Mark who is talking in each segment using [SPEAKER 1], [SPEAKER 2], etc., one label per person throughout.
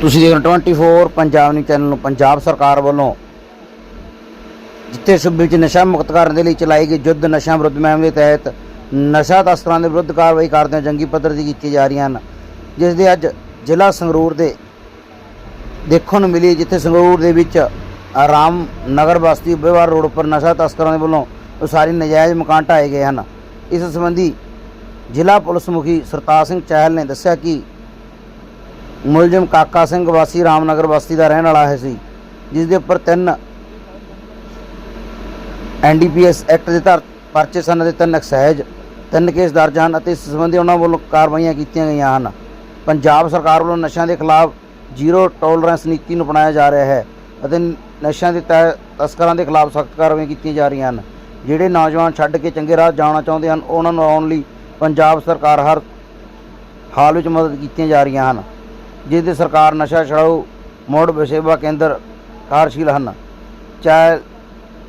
[SPEAKER 1] ਤੁਸੀਂ ਦੇਖ ਰਹੇ ਹੋ 24 ਪੰਜਾਬ ਨਿਊਜ਼ ਚੈਨਲ ਨੂੰ, ਪੰਜਾਬ ਸਰਕਾਰ ਵੱਲੋਂ, ਜਿੱਥੇ ਸੂਬੇ ਵਿੱਚ ਨਸ਼ਾ ਮੁਕਤ ਕਰਨ ਦੇ ਲਈ ਚਲਾਈ ਗਈ ਯੁੱਧ ਨਸ਼ਾ ਵਿਰੁੱਧ ਮੁਹਿੰਮ ਦੇ ਤਹਿਤ ਨਸ਼ਾ ਤਸਕਰਾਂ ਦੇ ਵਿਰੁੱਧ ਕਾਰਵਾਈ ਕਰਦੇ ਜੰਗੀ ਪੱਧਰ ਦੀ ਕੀਤੀ ਜਾ ਰਹੀਆਂ ਹਨ, ਜਿਸ ਦੇ ਅੱਜ ਜ਼ਿਲ੍ਹਾ ਸੰਗਰੂਰ ਦੇ ਦੇਖਣ ਨੂੰ ਮਿਲੀ ਜਿੱਥੇ ਸੰਗਰੂਰ ਦੇ ਵਿੱਚ ਆਰਾਮ ਨਗਰ ਬਸਤੀ ਬਿਵਾਰ ਰੋਡ ਉੱਪਰ ਨਸ਼ਾ ਤਸਕਰਾਂ ਦੇ ਵੱਲੋਂ ਉਸਾਰੀ ਨਜਾਇਜ਼ ਮਕਾਨ ਢਾਏ ਗਏ ਹਨ। ਇਸ ਸੰਬੰਧੀ ਜ਼ਿਲ੍ਹਾ ਪੁਲਿਸ ਮੁਖੀ ਸਰਤਾਜ ਸਿੰਘ ਚਹਿਲ ਨੇ ਦੱਸਿਆ ਕਿ ਮੁਲਜ਼ਮ ਕਾਕਾ ਸਿੰਘ ਵਾਸੀ ਰਾਮਨਗਰ ਬਸਤੀ ਦਾ ਰਹਿਣ ਵਾਲਾ ਹੈ ਸੀ, ਜਿਸ ਦੇ ਉੱਪਰ ਤਿੰਨ ਐਨਡੀਪੀਐਸ ਐਕਟ ਦੇ ਤਹਿਤ ਪਰਚੇ ਸਨ ਅਤੇ ਤਿੰਨ ਐਕਸਾਈਜ਼ ਤਿੰਨ ਕੇਸ ਦਰਜ ਹਨ ਅਤੇ ਇਸ ਸੰਬੰਧੀ ਉਹਨਾਂ ਵੱਲੋਂ ਕਾਰਵਾਈਆਂ ਕੀਤੀਆਂ ਗਈਆਂ ਹਨ। ਪੰਜਾਬ ਸਰਕਾਰ ਵੱਲੋਂ ਨਸ਼ਿਆਂ ਦੇ ਖਿਲਾਫ ਜ਼ੀਰੋ ਟੋਲਰੈਂਸ ਨੀਤੀ ਨੂੰ ਅਪਣਾਇਆ ਜਾ ਰਿਹਾ ਹੈ ਅਤੇ ਨਸ਼ਿਆਂ ਦੇ ਤਹਿ ਤਸਕਰਾਂ ਦੇ ਖਿਲਾਫ ਸਖਤ ਕਾਰਵਾਈਆਂ ਕੀਤੀਆਂ ਜਾ ਰਹੀਆਂ ਹਨ। ਜਿਹੜੇ ਨੌਜਵਾਨ ਛੱਡ ਕੇ ਚੰਗੇ ਰਾਹ ਜਾਣਾ ਚਾਹੁੰਦੇ ਹਨ, ਉਹਨਾਂ ਨੂੰ ਆਉਣ ਲਈ ਪੰਜਾਬ ਸਰਕਾਰ ਹਰ ਹਾਲ ਵਿੱਚ ਮਦਦ ਕੀਤੀਆਂ ਜਾ ਰਹੀਆਂ ਹਨ। ਜਿਸ ਦੇ ਸਰਕਾਰ ਨਸ਼ਾ ਛਡਾਊ ਮੋੜ ਸੇਵਾ ਕੇਂਦਰ ਕਾਰਜਸ਼ੀਲ ਹਨ। ਚਾਹੇ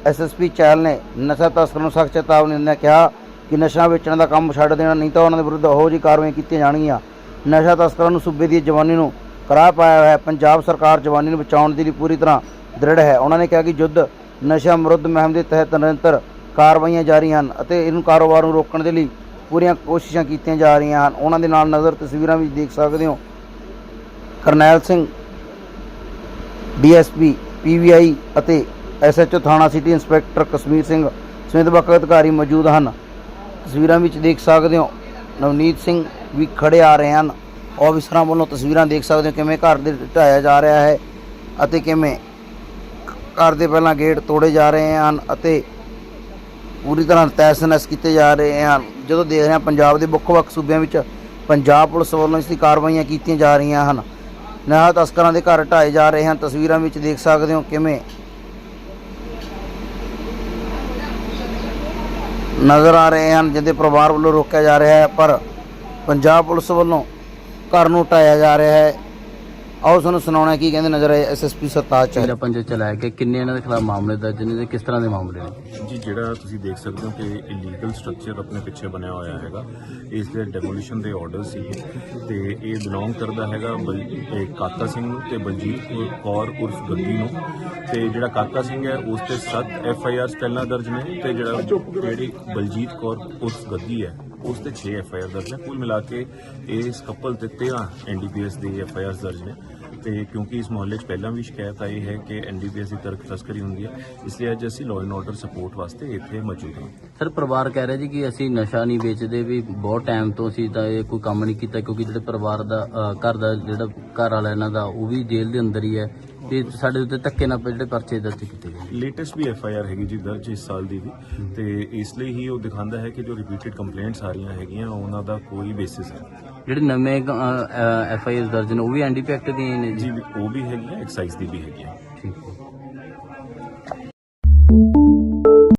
[SPEAKER 1] ਐਸਐਸਪੀ ਚਹਿਲ ਨੇ ਨਸ਼ਾ ਤਸਕਰਾਂ ਨੂੰ ਸਖਤ ਚੇਤਾਵਨੀ ਦਿੰਦਿਆਂ ਕਿਹਾ ਕਿ ਨਸ਼ਾ ਵੇਚਣ ਦਾ ਕੰਮ ਛੱਡ ਦੇਣਾ ਨਹੀਂ ਤਾਂ ਉਹਨਾਂ ਦੇ ਵਿਰੁੱਧ ਉਹੋ ਜਿਹੀ ਕਾਰਵਾਈਆਂ ਕੀਤੀਆਂ ਜਾਣਗੀਆਂ। ਨਸ਼ਾ ਤਸਕਰਾਂ ਨੂੰ ਸੂਬੇ ਦੀ ਜਵਾਨੀ ਨੂੰ ਕਰਾਹ ਪਾਇਆ ਹੋਇਆ ਹੈ। ਪੰਜਾਬ ਸਰਕਾਰ ਜਵਾਨੀ ਨੂੰ ਬਚਾਉਣ ਦੇ ਲਈ ਪੂਰੀ ਤਰ੍ਹਾਂ ਦ੍ਰਿੜ ਹੈ। ਉਹਨਾਂ ਨੇ ਕਿਹਾ ਕਿ ਯੁੱਧ, ਨਸ਼ਾ ਵਿਰੁੱਧ ਮੁਹਿੰਮ ਦੇ ਤਹਿਤ ਨਿਰੰਤਰ ਕਾਰਵਾਈਆਂ ਜਾਰੀ ਹਨ ਅਤੇ ਇਹਨੂੰ ਕਾਰੋਬਾਰ ਨੂੰ ਰੋਕਣ ਦੇ ਲਈ ਪੂਰੀਆਂ ਕੋਸ਼ਿਸ਼ਾਂ ਕੀਤੀਆਂ ਜਾ ਰਹੀਆਂ ਹਨ। ਉਹਨਾਂ ਦੇ ਨਾਲ ਨਜ਼ਰ ਤਸਵੀਰਾਂ ਵਿੱਚ ਦੇਖ ਸਕਦੇ ਹੋ। ਕਰਨੈਲ ਸਿੰਘ, ਡੀਐਸਪੀ ਪੀਵੀਆਈ ਅਤੇ ਐਸਐਚਓ ਥਾਣਾ ਸਿਟੀ ਇੰਸਪੈਕਟਰ ਕਸ਼ਮੀਰ ਸਿੰਘ ਸਮੇਤ ਵੱਖ ਅਧਿਕਾਰੀ ਮੌਜੂਦ ਹਨ। ਤਸਵੀਰਾਂ ਵਿੱਚ ਦੇਖ ਸਕਦੇ ਹੋ, ਨਵਨੀਤ ਸਿੰਘ ਵੀ ਖੜੇ ਆ ਰਹੇ ਹਨ। ਆਫਿਸਰਾਂ ਵੱਲੋਂ ਤਸਵੀਰਾਂ ਦੇਖ ਸਕਦੇ ਹੋ ਕਿਵੇਂ ਘਰ ਦੇ ਢਾਇਆ ਜਾ ਰਿਹਾ ਹੈ ਅਤੇ ਕਿਵੇਂ ਘਰ ਦੇ ਪਹਿਲਾਂ ਗੇਟ ਤੋੜੇ ਜਾ ਰਹੇ ਹਨ ਅਤੇ ਪੂਰੀ ਤਰ੍ਹਾਂ ਤੈਸਨਸ ਕੀਤੇ ਜਾ ਰਹੇ ਹਨ। ਜਦੋਂ ਦੇਖ ਰਹੇ ਹਾਂ, ਪੰਜਾਬ ਦੇ ਵੱਖ-ਵੱਖ ਸੂਬਿਆਂ ਵਿੱਚ ਪੰਜਾਬ ਪੁਲਿਸ ਵੱਲੋਂ ਇਸ ਦੀ ਕਾਰਵਾਈਆਂ ਕੀਤੀਆਂ ਜਾ ਰਹੀਆਂ ਹਨ। ਨਸ਼ਾ ਤਸਕਰਾਂ ਦੇ ਘਰ ਢਾਏ ਜਾ ਰਹੇ ਹਨ। ਤਸਵੀਰਾਂ ਵਿੱਚ ਦੇਖ ਸਕਦੇ ਹੋ ਕਿਵੇਂ ਨਜ਼ਰ ਆ ਰਹੇ ਹਨ ਜਿਹਦੇ ਪਰਿਵਾਰ ਵੱਲੋਂ ਰੋਕਿਆ ਜਾ ਰਿਹਾ ਹੈ, ਪਰ ਪੰਜਾਬ ਪੁਲਿਸ ਵੱਲੋਂ ਘਰ ਨੂੰ ਢਾਇਆ ਜਾ ਰਿਹਾ ਹੈ। ਆਓ ਤੁਹਾਨੂੰ ਸੁਣਾਉਣਾ ਕੀ ਕਹਿੰਦੇ ਨਜ਼ਰ ਆਏ ਐਸਐਸਪੀ ਸਰਤਾਜ
[SPEAKER 2] ਜਿਹੜਾ
[SPEAKER 1] ਚਹਿਲ
[SPEAKER 2] ਪੰਜ ਚਲਾਇਆ ਗਿਆ ਕਿੰਨੇ ਇਹਨਾਂ ਦੇ ਖਿਲਾਫ ਮਾਮਲੇ ਦਰਜ ਨੇ ਤੇ ਕਿਸ ਤਰ੍ਹਾਂ ਦੇ ਮਾਮਲੇ ਨੇ?
[SPEAKER 3] ਜੀ ਜਿਹੜਾ ਤੁਸੀਂ ਦੇਖ ਸਕਦੇ ਹੋ ਕਿ ਇਲੀਗਲ ਸਟਰਕਚਰ ਆਪਣੇ ਪਿੱਛੇ ਬਣਿਆ ਹੋਇਆ ਹੈਗਾ। ਇਸ ਦੇ ਡੈਮੋਲੀਸ਼ਨ ਦੇ ਆਰਡਰ ਸੀ। ਤੇ ਇਹ ਬਿਲੋਂਗ ਕਰਦਾ ਹੈਗਾ ਕਾਕਾ ਸਿੰਘ ਨੂੰ ਤੇ ਬਲਜੀਤ ਕੌਰ ਉਰਫ ਗੱਗੀ ਨੂੰ। ਤੇ ਜਿਹੜਾ ਕਾਕਾ ਸਿੰਘ ਹੈ ਉਸ ਤੇ 7 ਐਫ ਆਈ ਆਰਸ ਪਹਿਲਾਂ ਦਰਜ ਨੇ ਤੇ ਜਿਹੜਾ ਜਿਹੜੀ ਬਲਜੀਤ ਕੌਰ ਉਰਫ ਗੱਗੀ ਹੈ ਉਸ ਤੇ 6 ਐਫ ਆਈ ਆਰ ਦਰਜ ਨੇ। ਕੁੱਲ ਮਿਲਾ ਕੇ ਇਸ ਕਪਲ ਤੇ 13 ਐਨ ਡੀ ਪੀ ਐਸ ਦੀ ਐਫ ਆਈ ਆਰਸ ਦਰਜ ਨੇ। ਤੇ ਕਿਉਂਕਿ ਇਸ ਮੁਹੱਲੇ 'ਚ ਪਹਿਲਾਂ ਵੀ ਸ਼ਿਕਾਇਤ ਆਈ ਹੈ ਕਿ ਐਨਡੀਪੀਐਸ ਦੀ ਤਰਕ ਤਸਕਰੀ ਹੁੰਦੀ ਹੈ ਇਸ ਲਈ ਅੱਜ ਅਸੀਂ ਲਾਅ ਐਂਡ ਆਰਡਰ ਸਪੋਰਟ ਵਾਸਤੇ ਇੱਥੇ ਮੌਜੂਦ ਹਾਂ।
[SPEAKER 2] ਸਰ ਪਰਿਵਾਰ ਕਹਿ ਰਿਹਾ ਜੀ ਕਿ ਅਸੀਂ ਨਸ਼ਾ ਨਹੀਂ ਵੇਚਦੇ ਵੀ ਬਹੁਤ ਟਾਈਮ ਤੋਂ ਅਸੀਂ ਤਾਂ ਇਹ ਕੋਈ ਕੰਮ ਨਹੀਂ ਕੀਤਾ ਕਿਉਂਕਿ ਜਿਹੜੇ ਪਰਿਵਾਰ ਦਾ ਅ, ਘਰ ਦਾ ਜਿਹੜਾ ਘਰ ਵਾਲਾ ਇਹਨਾਂ ਦਾ ਉਹ ਵੀ ਜੇਲ੍ਹ ਦੇ ਅੰਦਰ ਹੀ ਹੈ। ਤੇ ਸਾਡੇ ਉੱਤੇ ਧੱਕੇ ਨਾਲ ਜਿਹੜੇ ਪਰਚੇ ਦਰਜ ਕੀਤੇ ਗਏ
[SPEAKER 3] ਲੇਟੈਸਟ ਵੀ ਐਫ ਆਈ ਆਰ ਹੈਗੀ ਜੀ ਦਰਜ ਇਸ ਸਾਲ ਦੀ ਵੀ। ਤੇ ਇਸ ਲਈ ਹੀ ਉਹ ਦਿਖਾਉਂਦਾ ਹੈ ਕਿ ਜੋ ਰਿਪੀਟਡ ਕੰਪਲੇਂਟਸ ਆ ਰਹੀਆਂ ਹੈਗੀਆਂ ਉਹਨਾਂ ਦਾ ਕੋਈ ਬੇਸਿਸ ਹੈ
[SPEAKER 2] ਜਿਹੜੇ ਨਵੇਂ ਐਫ ਆਈ ਆਰ ਦਰਜ ਨੇ ਉਹ ਵੀ ਐਨਡੀਪੀ ਐਕਟ ਦੀਆਂ ਨੇ ਜੀ?
[SPEAKER 3] ਜੀ ਉਹ ਵੀ ਹੈਗੀਆਂ ਐਕਸਾਈਜ਼ ਦੀ ਵੀ ਹੈਗੀਆਂ।
[SPEAKER 2] ਠੀਕ ਹੈ।